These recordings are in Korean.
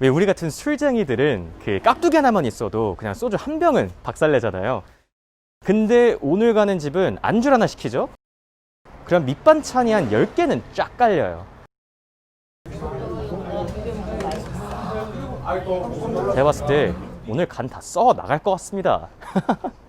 왜 우리 같은 술쟁이들은 그 깍두기 하나만 있어도 그냥 소주 한 병은 박살내잖아요. 근데 오늘 가는 집은 안주 하나 시키죠? 그럼 밑반찬이 한 10개는 쫙 깔려요. 제가 봤을 때 오늘 간 다 써 나갈 것 같습니다.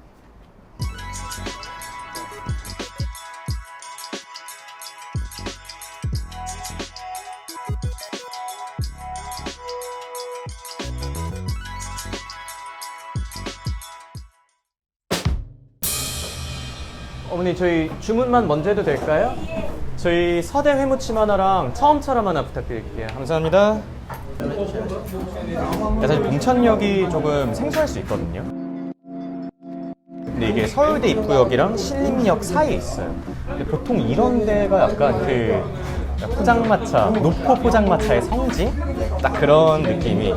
어머니 저희 주문만 먼저 해도 될까요? 저희 서대 회무침 하나랑 처음처럼 하나 부탁드릴게요. 감사합니다. 사실 봉천역이 조금 생소할 수 있거든요. 근데 이게 서울대 입구역이랑 신림역 사이에 있어요. 근데 보통 이런 데가 약간 그 포장마차, 노포 포장마차의 성지? 딱 그런 느낌이.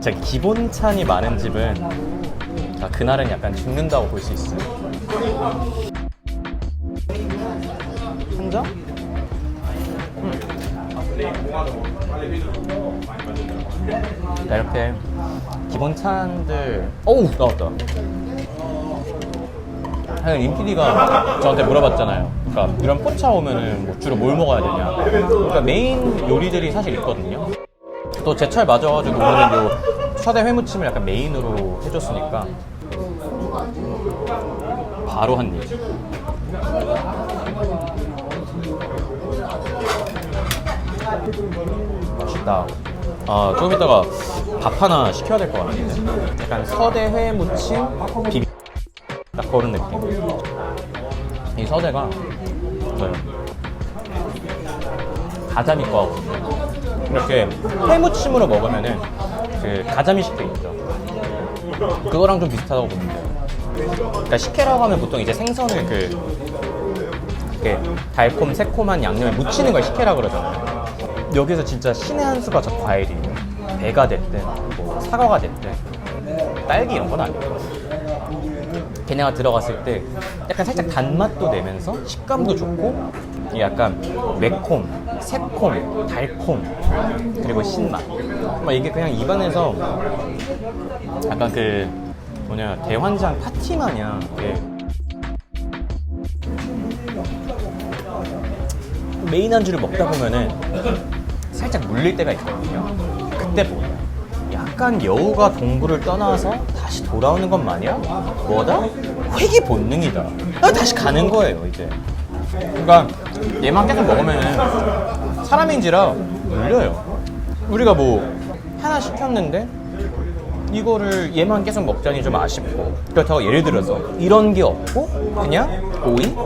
자, 기본찬이 많은 집은 아, 그날은 약간 죽는다고 볼 수 있어요. 한 점? 자, 이렇게 기본 찬들 어우! 나왔다. 하여간 임PD가 저한테 물어봤잖아요. 그러니까 이런 포차 오면은 뭐 주로 뭘 먹어야 되냐. 그러니까 메인 요리들이 사실 있거든요. 또 제철 맞아가지고 오늘은 요 서대 회무침을 약간 메인으로 해줬으니까 바로 한 입 맛있다. 아, 조금 이따가 밥 하나 시켜야 될 것 같은데. 약간 서대 회무침 비빔. 딱 그런 느낌. 이 서대가 뭐예요? 가자미 거하고 이렇게 회무침으로 먹으면은 그 가자미 식혜 있죠. 그거랑 좀 비슷하다고 돼요. 그러니까 식혜라고 하면 보통 이제 생선을 그 이렇게 달콤 새콤한 양념에 묻히는 걸 식혜라 그러잖아요. 여기서 진짜 신의 한 수가 저 과일이에요. 배가 됐든 뭐 사과가 됐든 딸기 이런 건 아니고 걔네가 들어갔을 때 약간 살짝 단맛도 내면서 식감도 좋고 약간 매콤, 새콤, 달콤 그리고 신맛 막 이게 그냥 입안에서 약간 그 뭐냐 대환장 파티 마냥 이렇게 메인 안주를 먹다 보면은 살짝 물릴 때가 있거든요. 그때 뭐냐? 약간 여우가 동굴을 떠나서 다시 돌아오는 것 마냥 뭐다? 회귀 본능이다. 아, 다시 가는 거예요 이제. 그러니까 얘만 계속 먹으면은 사람인지라 물려요. 우리가 뭐 하나 시켰는데 이거를 얘만 계속 먹자니 좀 아쉽고 그렇다고 예를 들어서 이런 게 없고 그냥 오이,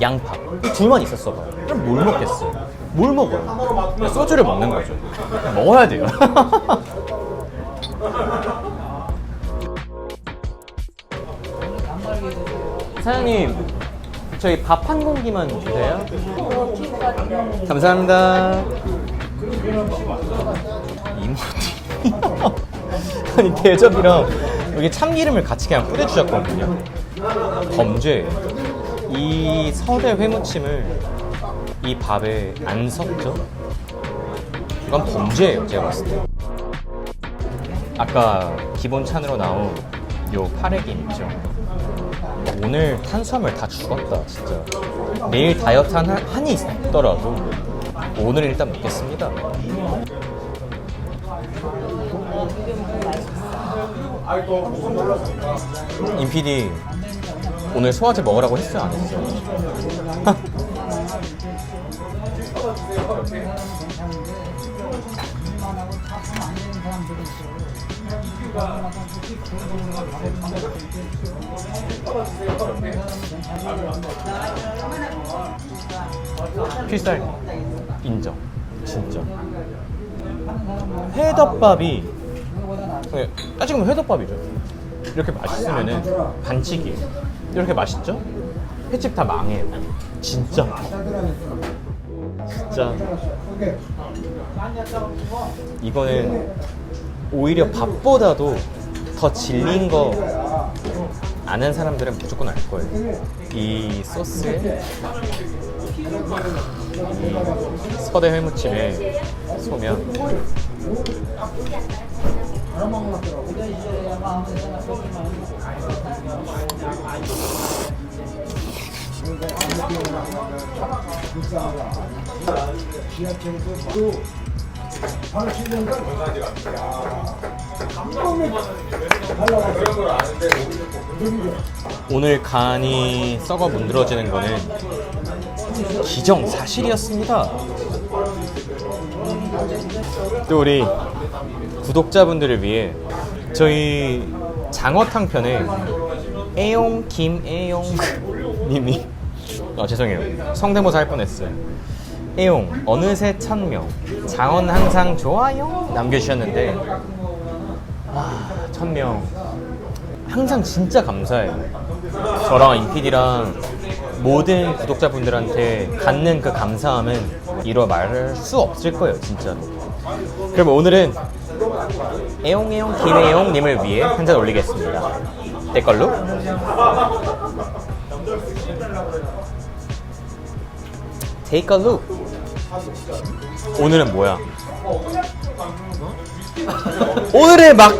양파 이 둘만 있었어 봐 그럼 뭘 먹겠어요? 뭘 먹어요? 그냥 소주를 먹는 거죠 먹어야 돼요 사장님 저희 밥 한 공기만 주세요. 감사합니다. 이모티 아니 대접이랑 여기 참기름을 같이 그냥 뿌려주셨거든요. 범죄 이 서대 회무침을 이 밥에 안 섞죠? 이건 범죄예요 제가 봤을 때. 아까 기본 찬으로 나온 요 파래김 있죠 오늘 탄수화물 다 죽었다 진짜 내일 다이어트 한, 한이 있더라도 오늘 일단 먹겠습니다 임PD 오늘 소화제 먹으라고 했어요 안 했어요? 필살. 인정. 진짜. 회덮밥이 네, 따지면 회덮밥이죠. 이렇게 맛있으면은 반칙이에요. 이렇게 맛있죠? 횟집 다 망해요. 진짜 진짜 이거는 오히려 밥보다도 더 질린 거 아는 사람들은 무조건 알 거예요 이 소스에 이 서대 회무침에 소면. 오늘 간이 썩어 문드러지는 거는 기정 사실이었습니다. 또 우리 구독자분들을 위해 저희 장어탕 편에 애용 김애용 님이 아 죄송해요. 성대모사 할 뻔했어요. 애용 어느새 천명. 장원 항상 좋아요? 남겨주셨는데 아 천명. 항상 진짜 감사해요. 저랑 인피디랑 모든 구독자분들한테 갖는 그 감사함은 이루 말할 수 없을 거예요 진짜로. 그럼 오늘은 애용애용 김애용님을 위해 한 잔 올리겠습니다. 내 걸로 Take a look 오늘은 뭐야? 오늘의 막